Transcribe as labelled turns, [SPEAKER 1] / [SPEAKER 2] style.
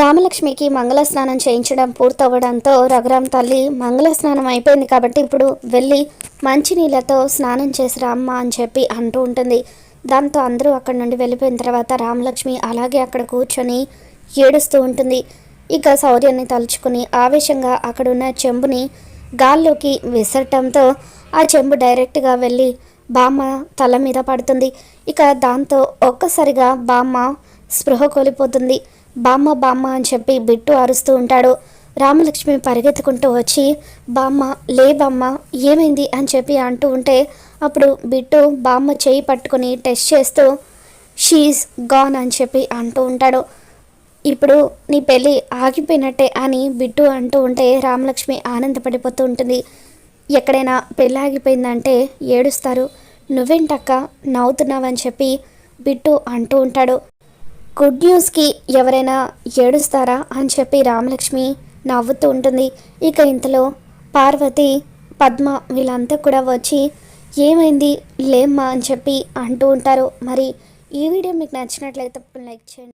[SPEAKER 1] రామలక్ష్మికి మంగళ స్నానం చేయించడం పూర్తవ్వడంతో రఘురామ్ తల్లి మంగళ స్నానం అయిపోయింది కాబట్టి ఇప్పుడు వెళ్ళి మంచినీళ్ళతో స్నానం చేసి రామ్మ అని చెప్పి అంటూ ఉంటుంది. దాంతో అందరూ అక్కడి నుండి వెళ్ళిపోయిన తర్వాత రామలక్ష్మి అలాగే అక్కడ కూర్చొని ఏడుస్తూ ఉంటుంది. ఇక శౌర్యాన్ని తలుచుకుని ఆవేశంగా అక్కడున్న చెంబుని గాల్లోకి విసరటంతో ఆ చెంబు డైరెక్ట్గా వెళ్ళి బామ్మ తల మీద పడుతుంది. ఇక దాంతో ఒక్కసారిగా బామ్మ స్పృహ కోల్పోతుంది. బామ్మ బామ్మ అని చెప్పి బిట్టు అరుస్తూ ఉంటాడు. రామలక్ష్మి పరిగెత్తుకుంటూ వచ్చి బామ్మ లే బామ్మ ఏమైంది? అని చెప్పి అంటూ ఉంటే అప్పుడు బిట్టు బామ్మ చేయి పట్టుకొని టెస్ట్ చేస్తూ షీఈ్ గాన్ అని చెప్పి అంటూ ఉంటాడు. ఇప్పుడు నీ పెళ్ళి ఆగిపోయినట్టే అని బిట్టు అంటూ ఉంటే రామలక్ష్మి ఆనందపడిపోతూ ఉంటుంది. ఎక్కడైనా పెళ్ళి ఆగిపోయిందంటే ఏడుస్తారు. నువ్వేంటక్క నవ్వుతున్నావని చెప్పి బిట్టు అంటూ ఉంటాడు. గుడ్ న్యూస్కి ఎవరైనా ఏడుస్తారా అని చెప్పి రామలక్ష్మి నవ్వుతూ ఉంటుంది. ఇక ఇంతలో పార్వతి పద్మ వీళ్ళంతా కూడా వచ్చి ఏమైంది? లేమ్మా అని చెప్పి అంటూ ఉంటారు. మరి ఈ వీడియో మీకు నచ్చినట్లయితే లైక్ చేయండి.